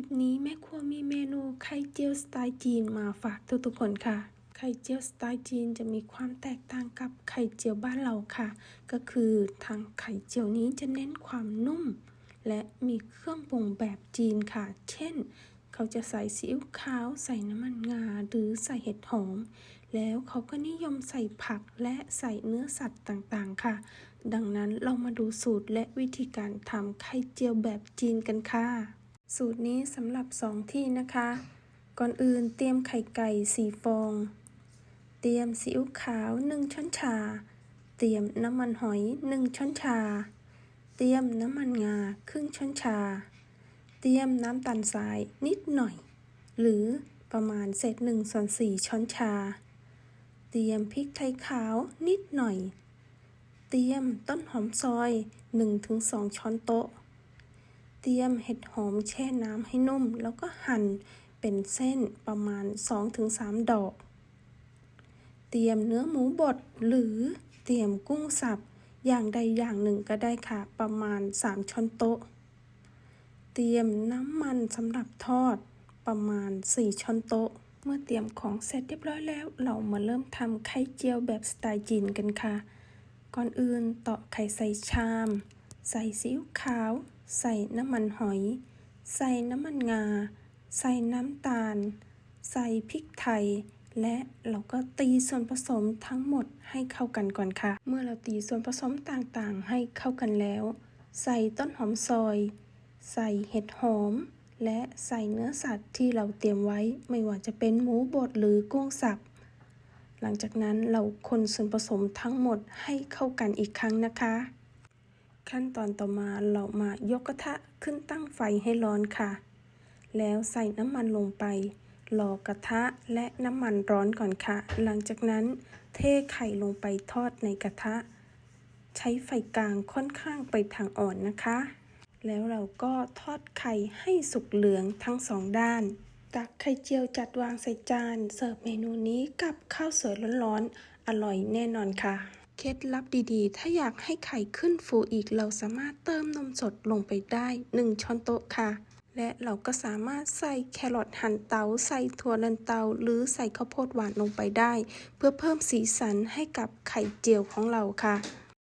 ลิปนี้แม่ครัวมีเมนูไข่เจียวสไตล์จีนมาฝากทุกๆคนค่ะ ไข่เจียวสไตล์จีนจะมีความแตกต่างกับไข่เจียวบ้านเราค่ะ ก็คือทางไข่เจียวนี้จะเน้นความนุ่ม และมีเครื่องปรุงแบบจีนค่ะ เช่น เขาจะใส่ซีอิ๊วขาวใส่น้ำมันงาหรือใส่เห็ดหอม แล้วเขาก็นิยมใส่ผักและใส่เนื้อสัตว์ต่างๆค่ะ ดังนั้นเรามาดูสูตรและวิธีการทำไข่เจียวแบบจีนกันค่ะ สูตรนี้สำหรับสองที่นะคะ ก่อนอื่นเตรียมไข่ไก่สี่ฟอง เตรียมซีอิ๊วขาวหนึ่งช้อนชา เตรียมน้ำมันหอยหนึ่งช้อนชา เตรียมน้ำมันงาครึ่งช้อนชา เตรียมน้ำตาลทรายนิดหน่อย หรือประมาณเศษหนึ่งส่วนสี่ช้อนชา เตรียมพริกไทยขาวนิดหน่อย เตรียมต้นหอมซอย 1-2 ช้อนโต๊ะ ตรียมเห็ดหอมแช่น้ำให้นุ่ม แล้วก็หั่นเป็นเส้นประมาณ 2-3 ดอก เตรียมเนื้อหมูบดหรือเตรียมกุ้งสับอย่างใดอย่างหนึ่งก็ได้ค่ะ ประมาณ 3 ช้อนโต๊ะ เตรียมน้ำมันสำหรับทอดประมาณ 4 ช้อนโต๊ะ เมื่อเตรียมของเสร็จเรียบร้อยแล้ว เรามาเริ่มทำไข่เจียวแบบสไตล์จีนกันค่ะ ก่อนอื่นตอกไข่ใส่ชาม ใส่ซีอิ๊วขาว ใส่น้ำมันหอย ใส่น้ำมันงา ใส่น้ำตาล ใส่พริกไทย และเราก็ตีส่วนผสมทั้งหมดให้เข้ากันก่อนค่ะ เมื่อเราตีส่วนผสมต่างๆ ให้เข้ากันแล้ว ใส่ต้นหอมซอย ใส่เห็ดหอม และใส่เนื้อสัตว์ที่เราเตรียมไว้ไม่ว่าจะเป็นหมูบดหรือกุ้งสับหลังจากนั้นเราคนส่วนผสมทั้งหมดให้เข้ากันอีกครั้งนะคะ ขั้นตอนต่อมาเรามายกกระทะขึ้นตั้งไฟให้ร้อนค่ะ แล้วใส่น้ำมันลงไปรอกระทะและน้ำมันร้อนก่อนค่ะ หลังจากนั้นเทไข่ลงไปทอดในกระทะ ใช้ไฟกลางค่อนข้างไปทางอ่อนนะคะ แล้วเราก็ทอดไข่ให้สุกเหลืองทั้งสองด้าน ตักไข่เจียวจัดวางใส่จาน เสิร์ฟเมนูนี้กับข้าวสวยร้อนๆ อร่อยแน่นอนค่ะ เคล็ดลับดีๆ ถ้าอยากให้ไข่ขึ้นฟูอีก เราสามารถเติมนมสดลงไปได้ 1 ช้อนโต๊ะค่ะ และเราก็สามารถใส่แครอทหั่นเตา ใส่ถั่วลันเตา หรือใส่ข้าวโพดหวานลงไปได้ เพื่อเพิ่มสีสันให้กับไข่เจียวของเราค่ะ